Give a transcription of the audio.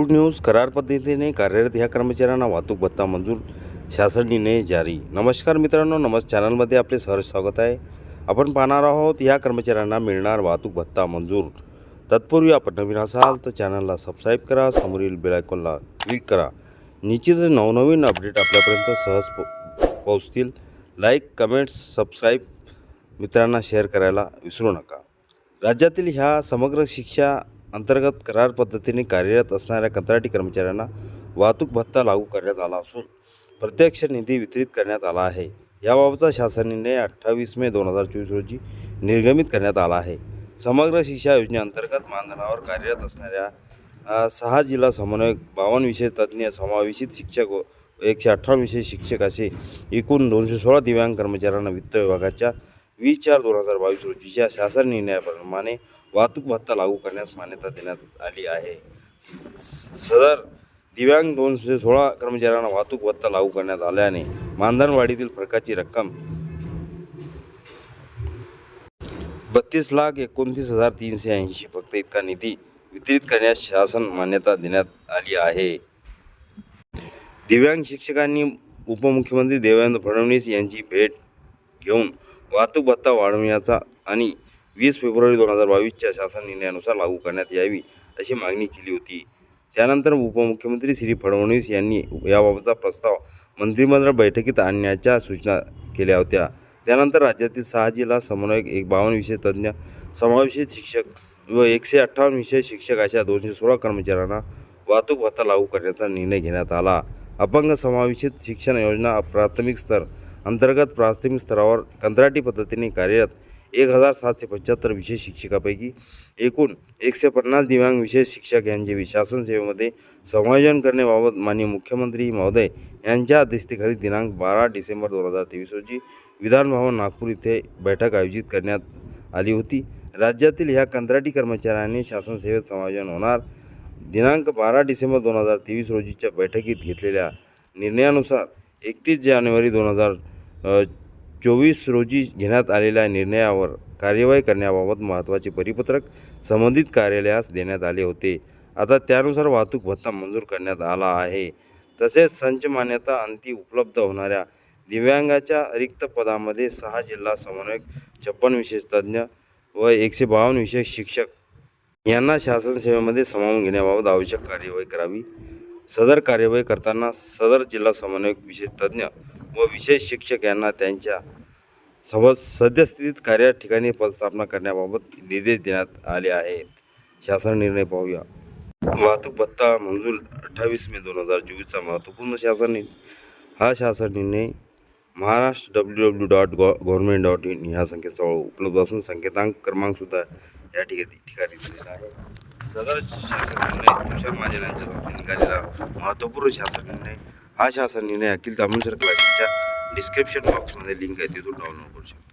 Good news करार पद्धतीने कार्यरत ह्या कर्मचाऱ्यांना वाहतूक भत्ता मंजूर शासन निर्णय जारी. नमस्कार मित्रांनो नमस् चॅनलमध्ये आपले सहर्ष स्वागत आहे. आपण पाहणार आहोत ह्या कर्मचाऱ्यांना मिळणार वाहतूक भत्ता मंजूर. तत्पूर्वी आपण नवीन असाल तर चॅनलला सबस्क्राईब करा समोरील बेलायकॉनला क्लिक करा. निश्चितच नवनवीन अपडेट आपल्यापर्यंत सहज पो पोहोचतील. लाईक कमेंट्स सबस्क्राईब मित्रांना शेअर करायला विसरू नका. राज्यातील ह्या समग्र शिक्षा अंतर्गत करार पद्धतीने कार्यरत असणाऱ्या कंत्राटी कर्मचाऱ्यांना वाहतूक भत्ता लागू करण्यात आला असून प्रत्यक्ष निधी वितरित करण्यात आला आहे. याबाबतचा शासन निर्णय अठ्ठावीस मे दोन हजार चोवीस रोजी निर्गमित करण्यात आला आहे. समग्र शिक्षा योजनेअंतर्गत मानधनावर कार्यरत असणाऱ्या सहा जिल्हा समन्वयक बावन्न विषय तज्ज्ञ समावेशित शिक्षक व एकशे अठ्ठावन्न विषय शिक्षक असे एकूण दोनशे सोळा दिव्यांग कर्मचाऱ्यांना वित्त विभागाच्या वीस चार दोन हजार बावीस रोजीच्या शासन निर्णयाप्रमाणे वाहतूक भत्ता लागू करण्यास मान्यता देण्यात आली आहे. सदर दिव्यांग दोनशे सोळा कर्मचाऱ्यांना वाहतूक भत्ता लागू करण्यात आल्याने मानधनवाढीतील फरकाची रक्कम बत्तीस लाख एकोणतीस हजार तीनशे ऐंशी फक्त इतका निधी वितरित करण्यास शासन मान्यता देण्यात आली आहे. दिव्यांग शिक्षकांनी उपमुख्यमंत्री देवेंद्र फडणवीस यांची भेट घेऊन वाहतूक भत्ता वाढवण्याचा आणि वीस फेब्रुवारी दोन हजार बावीसच्या शासन निर्णयानुसार लागू करण्यात यावी अशी मागणी केली होती. त्यानंतर उपमुख्यमंत्री श्री फडणवीस यांनी याबाबतचा प्रस्ताव मंत्रिमंडळ बैठकीत आणण्याच्या सूचना केल्या होत्या. त्यानंतर राज्यातील सहा जिल्हा समन्वयक एक बावन्न विषय तज्ज्ञ समावेशित शिक्षक व एकशे अठ्ठावन्न विषय शिक्षक अशा दोनशे सोळा कर्मचाऱ्यांना वाहतूक भत्ता लागू करण्याचा निर्णय घेण्यात आला. अपंग समावेशित शिक्षण योजना प्राथमिक स्तर अंतर्गत प्राथमिक स्तरावर कंत्राटी पद्धतीने कार्यरत एक हजार सातशे पंच्याहत्तर विशेष शिक्षकापैकी एकूण एकशे पन्नास दिव्यांग विशेष शिक्षक यांचे शासन सेवेमध्ये समायोजन करण्याबाबत माननीय मुख्यमंत्री महोदय यांच्या अध्यक्षतेखाली दिनांक बारा डिसेंबर दोन हजार तेवीस रोजी विधानभवन नागपूर येथे बैठक आयोजित करण्यात आली होती. राज्यातील ह्या कंत्राटी कर्मचाऱ्यांनी शासन सेवेत समायोजन होणार. दिनांक बारा डिसेंबर दोन हजार तेवीस रोजीच्या बैठकीत घेतलेल्या निर्णयानुसार एकतीस जानेवारी दोन हजार चोवीस रोजी घेण्यात आलेल्या निर्णयावर कार्यवाही करण्याबाबत महत्त्वाचे परिपत्रक संबंधित कार्यालयास देण्यात आले होते. आता त्यानुसार वाहतूक भत्ता मंजूर करण्यात आला आहे. तसेच संच मान्यता अंती उपलब्ध होणाऱ्या दिव्यांगाच्या रिक्त पदामध्ये सहा जिल्हा समन्वयक छप्पन विशेष तज्ज्ञ व एकशे बावन्न विशेष शिक्षक यांना शासन सेवेमध्ये सामावून घेण्याबाबत आवश्यक कार्यवाही करावी. सदर कार्यवाही करताना सदर जिल्हा समन्वयक विशेष तज्ज्ञ व विशेष शिक्षक यांना त्यांच्या सव सद्यस्थितीत कार्य ठिकाणी पदस्थापना करण्याबाबत निर्देश देण्यात आले आहेत. शासन निर्णय पाहूया. वाहतूक भत्ता मंजूर अठ्ठावीस मे दोन हजार चोवीसचा महत्त्वपूर्ण शासन निर्णय. हा शासन निर्णय Maharashtra W W dot gov government dot in ह्या संकेतस्थळावर उपलब्ध असून संकेतांक क्रमांकसुद्धा या ठिकाणी ठिकाणी दिलेला आहे. सदर शासन निर्णय तुषार महाजन यांच्या निघालेला महत्त्वपूर्ण शासन निर्णय हा शासन निर्णय अखिल तामिळ क्लासेसच्या डिस्क्रिप्शन बॉक्समध्ये लिंक आहे तिथून डाउनलोड करू शकता.